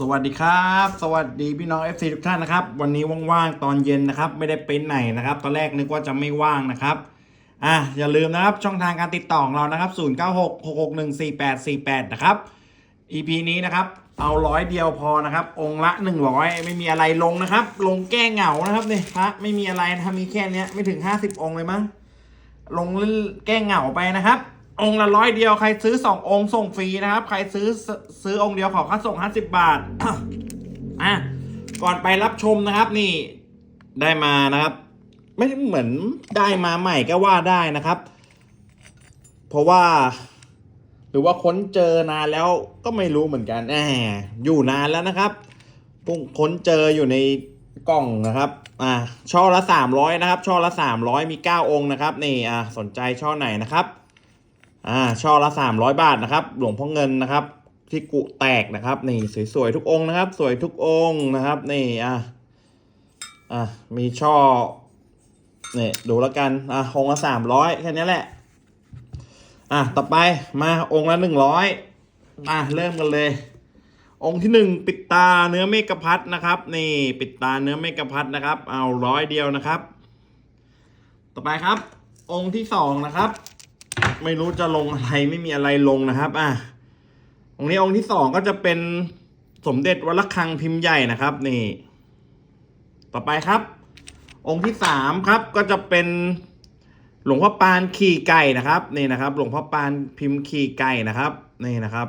สวัสดีครับ สวัสดีพี่น้อง FC ทุกท่านนะครับ วันนี้ว่างๆตอนเย็นนะครับ ไม่ได้ไปไหนนะครับ ตอนแรกนึกว่าจะไม่ว่างนะครับอะอย่าลืมนะครับช่องทางการติดต่อของเรานะครับ 0966614848 นะครับ EP นี้นะครับเอาร้อยเดียวพอนะครับ องค์ละ 100 ไม่มีอะไรลงนะครับ ลงแก้เหงานะครับเนี่ยพระไม่มีอะไรถ้ามีแค่เนี้ยไม่ถึง 50 องค์เลยมั้งลงแก้เหงาไปนะครับ องค์ละร้อยเดียวใครซื้อสององค์ส่งฟรีนะครับ ใครซื้อซื้อองค์เดียวขอค่าส่งห้าสิบบาทอะก่อนไปรับชมนะครับนี่ได้มานะครับ ไม่เหมือนได้มาใหม่ก็ว่าได้นะครับ เพราะว่า หรือว่าค้นเจอนานแล้วก็ไม่รู้เหมือนกันแหมอยู่นานแล้วนะครับพุ่งค้นเจออยู่ในกล่องนะครับ อ่าช่อละสามร้อยนะครับ ช่อละสามร้อยมีเก้าองค์นะครับ นี่อ่าสนใจช่อไหนนะครับ อ่าช่อละสามร้อยบาทนะครับ หลวงพ่อเงินนะครับ ที่กุแตกนะครับนี่สวยๆทุกองค์นะครับ สวยทุกองค์นะครับนี่อะอะมีช่อนี่ดูแล้วกันอะองละสามร้อยแค่นี้แหละ อะต่อไปมาองค์ละหนึ่งร้อยมาเริ่มกันเลย องค์ที่หนึ่งปิดตาเนื้อเมกพัดนะครับ นี่ปิดตาเนื้อเมกพัดนะครับ เอาร้อยเดียวนะครับ ต่อไปครับ องค์ที่สองนะครับ ไม่รู้จะลงอะไรไม่มีอะไรลงนะครับ อะองค์นี้องค์ที่สองก็จะเป็นสมเด็จวัดระฆังพิมพ์ใหญ่นะครับ นี่ ต่อไปครับ องค์ที่สามครับก็จะเป็นหลวงพ่อปานขี่ไก่นะครับ นี่นะครับ หลวงพ่อปานพิมพ์ขี่ไก่นะครับ นี่นะครับ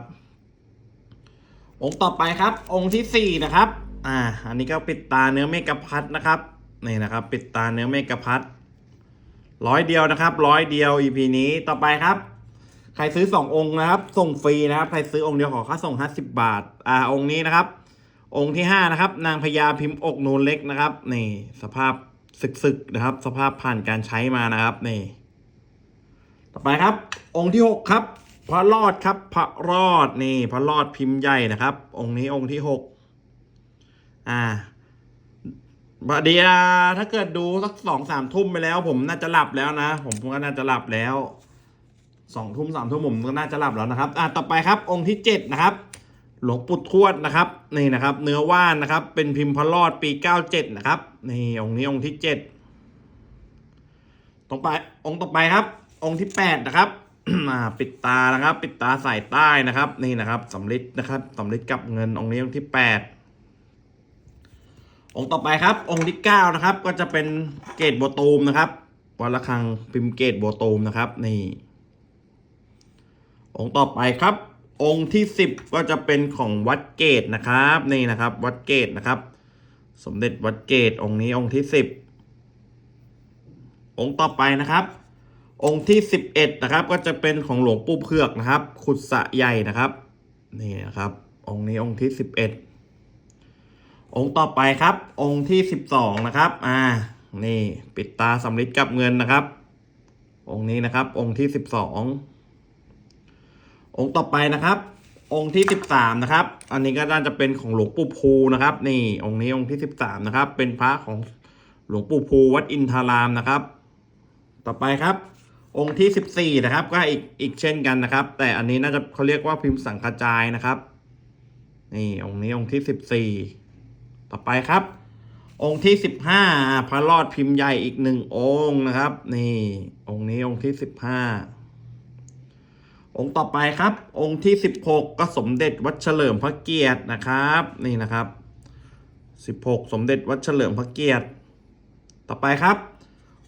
องค์ต่อไปครับ องค์ที่สี่นะครับ อ่า อันนี้ก็ปิดตาเนื้อเมกะพัดนะครับ นี่นะครับ ปิดตาเนื้อเมกะพัด ร้อยเดียวนะครับร้อยเดียว EP นี้ต่อไปครับ ใครซื้อสององค์นะครับ ส่งฟรีนะครับ ใครซื้อองค์เดียวขอค่าส่งห้าสิบบาท อ่าองค์นี้นะครับ องค์ที่ห้านะครับ นางพญาพิมพ์อกนูนเล็กนะครับนี่สภาพสึกๆนะครับ สภาพผ่านการใช้มานะครับนี่ ต่อไปครับ องค์ที่หกครับ พระรอดครับ พระรอดนี่ พระรอดพิมพ์ใหญ่นะครับ องค์นี้องค์ที่หกอ่า บดเดียถ้าเกิดดูสักสองสามทุ่มไปแล้ว ผมน่าจะหลับแล้วนะ ผมก็น่าจะหลับแล้วสองทุ่มสามทุ่มผมก็น่าจะหลับแล้วนะครับ อะต่อไปครับองค์ที่เจ็ดนะครับ หลวงปู่ทวดนะครับ นี่นะครับ เนื้อว่านนะครับ เป็นพิมพ์พระรอดปีเก้าเจ็ดนะครับนี่องค์นี้องค์ที่เจ็ดต่อไปองค์ต่อไปครับ องค์ที่แปดนะครับอ่าปิดตานะครับ ปิดตาสายใต้นะครับ นี่นะครับสำลิดนะครับสำลิดกับเงินองค์นี้องค์ที่แปด องค์ต่อไปครับ องค์ที่เก้านะครับ ก็จะเป็นเกตโบตูมนะครับวัดระฆังพิมพ์เกตโบตูมนะครับ นี่ องค์ต่อไปครับ องค์ที่สิบก็จะเป็นของวัดเกตนะครับ นี่นะครับ วัดเกตนะครับ สมเด็จวัดเกตองค์นี้องค์ที่สิบองค์ต่อไปนะครับ องค์ที่สิบเอ็ดนะครับ ก็จะเป็นของหลวงปู่เผือกนะครับ ขุดสะใหญ่นะครับ นี่นะครับ องค์นี้องค์ที่สิบเองค์ต่อไปครับ องค์ที่สิบสองนะครับ อ่า นี่ปิดตาสำลิดกับเงินนะครับ องค์นี้นะครับ องค์ที่สิบสององค์ต่อไปนะครับ องค์ที่สิบสามนะครับ อันนี้ก็น่าจะเป็นของหลวงปู่ภูนะครับ นี่ องค์นี้องค์ที่สิบสามนะครับ เป็นพระของหลวงปู่ภูวัดอินทารามนะครับ ต่อไปครับ องค์ที่สิบสี่นะครับ ก็อีกอีกเช่นกันนะครับ แต่อันนี้น่าจะเขาเรียกว่าพิมพ์สังกระจายนะครับ นี่องค์นี้องค์ที่สิบสี่ ต่อไปครับ องค์ที่สิบห้าพระรอดพิมพ์ใหญ่อีกหนึ่งองค์นะครับ นี่ องค์นี้องค์ที่สิบห้าองค์ต่อไปครับ องค์ที่สิบหกก็สมเด็จวัดเฉลิมพระเกียรตินะครับ นี่นะครับสิบหกสมเด็จวัดเฉลิมพระเกียรติ ต่อไปครับ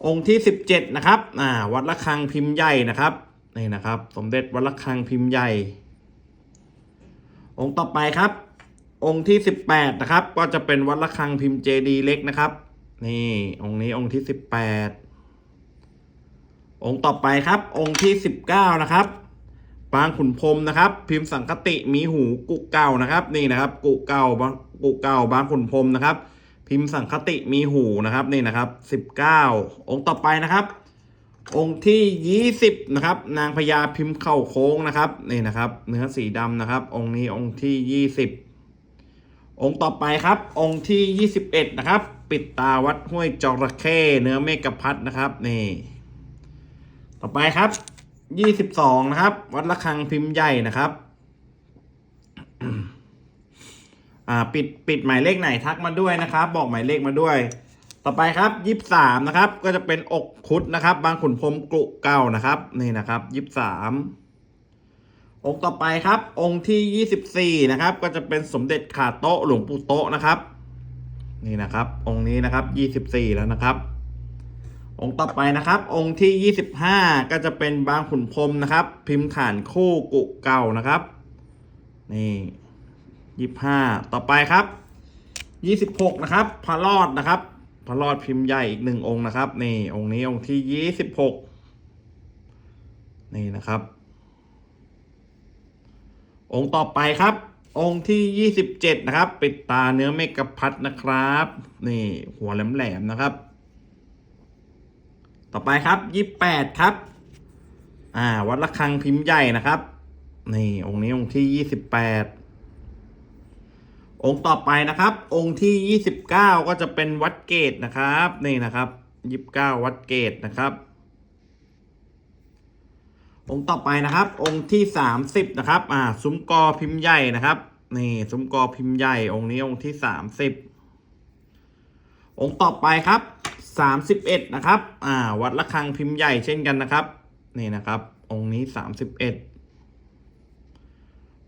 องค์ที่สิบเจ็ดนะครับอ่าวัดระฆังพิมพ์ใหญ่นะครับนี่นะครับ สมเด็จวัดระฆังพิมพ์ใหญ่ องค์ต่อไปครับ องค์ที่สิบแปดนะครับ ก็จะเป็นวัดระฆังพิมพ์เจดีเล็กนะครับ นี่ องค์นี้องค์ที่สิบแปดองค์ต่อไปครับ องค์ที่สิบเก้านะครับปางขุนพรมนะครับ พิมพ์สังคติมีหูกุเก่านะครับ นี่นะครับ กุเก่าบางกุเก่าบางขุนพรมนะครับ พิมพ์สังคติมีหูนะครับนี่นะครับสิบเก้าองค์ต่อไปนะครับ องค์ที่ยี่สิบนะครับ นางพญาพิมพ์เข่าโค้งนะครับนี่นะครับ เนื้อสีดำนะครับ องค์นี้องค์ที่ยี่สิบ องค์ต่อไปครับ องค์ที่ 21 นะครับ ปิดตาวัดห้วยจระเข้เนื้อเมกะพัดนะครับนี่ ต่อไปครับ 22 นะครับ วัดระฆังพิมพ์ใหญ่นะครับอ่าปิดปิดหมายเลขไหนทักมาด้วยนะครับ บอกหมายเลขมาด้วย ต่อไปครับยี่สิบสามนะครับ ก็จะเป็นอกคุดนะครับ บางขุนพรมกรุเก่านะครับ นี่นะครับยี่สิบสาม องค์ต่อไปครับ องค์ที่ยี่สิบสี่นะครับ ก็จะเป็นสมเด็จขาโต๊ะหลวงปู่โต๊ะนะครับ นี่นะครับ องค์นี้นะครับยี่สิบสี่แล้วนะครับ องค์ต่อไปนะครับ องค์ที่ยี่สิบห้าก็จะเป็นบางขุนพรมนะครับ พิมพ์ฐานคู่กุเก่านะครับ นี่ยี่ห้าต่อไปครับยี่สิบหกนะครับพระรอดนะครับพระรอดพิมพ์ใหญ่อีกหนึ่งองค์นะครับ นี่องค์นี้องค์ที่ยี่สิบหกนี่นะครับ องค์ต่อไปครับ องค์ที่ยี่สิบเจ็ดนะครับ ปิดตาเนื้อเมกะพัดนะครับ นี่หัวแหลมๆนะครับ ต่อไปครับยี่แปดครับ อ่า วัดระฆังพิมพ์ใหญ่นะครับ นี่องค์นี้องค์ที่ยี่สิบแปดองค์ต่อไปนะครับ องค์ที่ยี่สิบเก้าก็จะเป็นวัดเกตนะครับ นี่นะครับยี่สิบเก้าวัดเกตนะครับ องค์ต่อไปนะครับ องค์ที่สามสิบนะครับอ่าซุ้มกอพิมพ์ใหญ่นะครับนี่ซุ้มกอพิมพ์ใหญ่องค์นี้องค์ที่สามสิบองค์ต่อไปครับสามสิบเอ็ดนะครับอ่าวัดระฆังพิมพ์ใหญ่เช่นกันนะครับนี่นะครับ องค์นี้สามสิบเอ็ด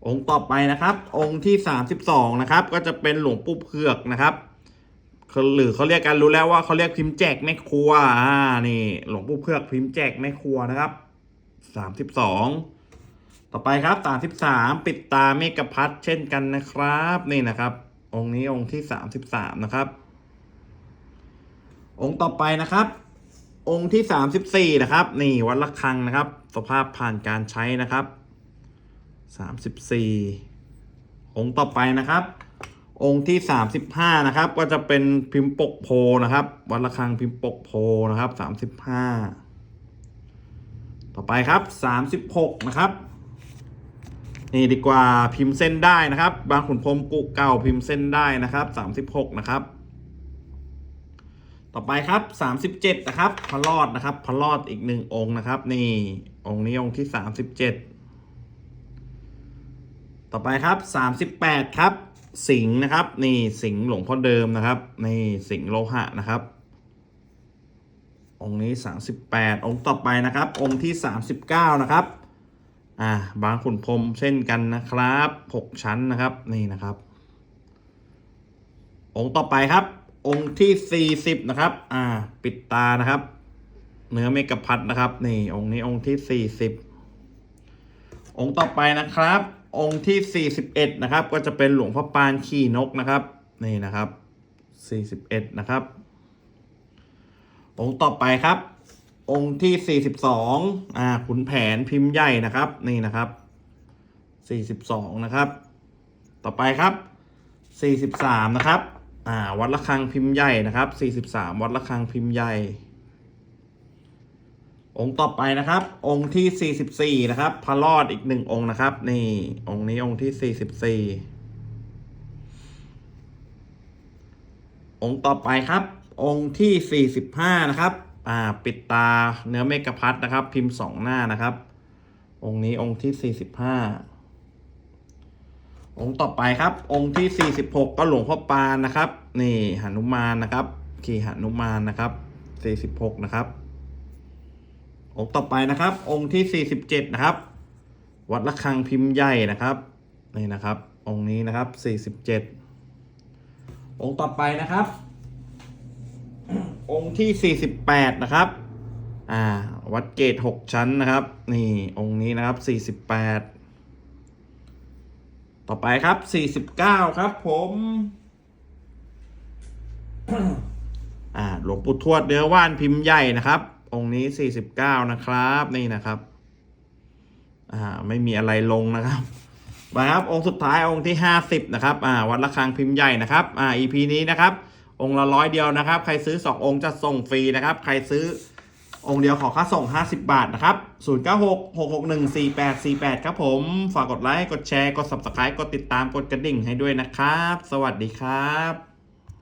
องค์ต่อไปนะครับ องค์ที่สามสิบสองนะครับ ก็จะเป็นหลวงปู่เผือกนะครับเขาหรือเขาเรียกกันรู้แล้วว่าเขาเรียกพิมพ์แจกแม่ครัวอ่านี่ หลวงปู่เผือกพิมพ์แจกแม่ครัวนะครับ สามสิบสองต่อไปครับสามสิบสามปิดตาเมกะพัดเช่นกันนะครับ นี่นะครับ องค์นี้องค์ที่สามสิบสามนะครับ องค์ต่อไปนะครับ องค์ที่สามสิบสี่นะครับ นี่วัดระฆังนะครับ สภาพผ่านการใช้นะครับสามสิบสี่องค์ต่อไปนะครับ องค์ที่สามสิบห้านะครับ ก็จะเป็นพิมพ์ปกโพนะครับ วัดระฆังพิมพ์ปกโพนะครับสามสิบห้า ต่อไปครับสามสิบหกนะครับ นี่ดีกว่าพิมพ์เส้นได้นะครับ บางขุนพรมกุเก่าพิมพ์เส้นได้นะครับสามสิบหกนะครับ ต่อไปครับสามสิบเจ็ดนะครับ พระรอดนะครับ พระรอดอีกหนึ่งองค์นะครับ นี่องค์นี้องค์ที่สามสิบเจ็ดต่อไปครับสามสิบแปดครับ สิงนะครับ นี่สิงหลวงพ่อเดิมนะครับ นี่สิงโลหะนะครับ องค์นี้สามสิบแปดองค์ต่อไปนะครับ องค์ที่สามสิบเก้านะครับ อ่าบางขุนพรมเช่นกันนะครับหกชั้นนะครับ นี่นะครับ องค์ต่อไปครับ องค์ที่สี่สิบนะครับ อ่า ปิดตานะครับ เนื้อเมกะพัดนะครับ นี่ องค์นี้องค์ที่สี่สิบองค์ต่อไปนะครับ องค์ที่สี่สิบเอ็ดนะครับ ก็จะเป็นหลวงพ่อปานขี่นกนะครับ นี่นะครับสี่สิบเอ็ดนะครับ องค์ต่อไปครับ องค์ที่สี่สิบสองอ่าขุนแผนพิมพ์ใหญ่นะครับ นี่นะครับสี่สิบสองนะครับ ต่อไปครับสี่สิบสามนะครับ อ่า วัดระฆังพิมพ์ใหญ่นะครับสี่สิบสามวัดระฆังพิมพ์ใหญ่ องค์ต่อไปนะครับ องค์ที่สี่สิบสี่นะครับพระรอดอีกหนึ่งองค์นะครับ นี่ องค์นี้องค์ที่สี่สิบสี่องค์ต่อไปครับ องค์ที่สี่สิบห้านะครับอ่าปิดตาเนื้อเมกะพัดนะครับ พิมพ์สองหน้านะครับ องค์นี้องค์ที่สี่สิบห้าองค์ต่อไปครับ องค์ที่ 46 ก็หลวงพ่อปานนะครับ นี่หนุมานนะครับ ขี่หนุมานนะครับ 46 นะครับ องค์ต่อไปนะครับ องค์ที่ 47 นะครับ วัดระฆังพิมพ์ใหญ่นะครับนี่นะครับ องค์นี้นะครับ 47 องค์ต่อไปนะครับ องค์ที่ 48 นะครับ อ่า วัดเกต6ชั้นนะครับ นี่องค์นี้นะครับ 48 ต่อไปครับ 49 ครับ ผม อ่า หลวงปู่ทวดเนื้อว่านพิมพ์ใหญ่นะครับ องค์นี้ 49 นะครับ นี่นะครับ อ่า ไม่มีอะไรลงนะครับไปครับองค์สุดท้ายองค์ที่ 50 นะครับ อ่า วัดระฆังพิมพ์ใหญ่นะครับ อ่า EP นี้นะครับ องค์ละร้อยเดียวนะครับ ใครซื้อ 2 องค์จะส่งฟรีนะครับ ใครซื้อองค์เดียวขอค่าส่ง 50 บาทนะครับ 0966614848 ครับผม ฝากกดไลค์ กดแชร์ กด subscribe กดติดตาม กดกระดิ่งให้ด้วยนะครับ สวัสดีครับ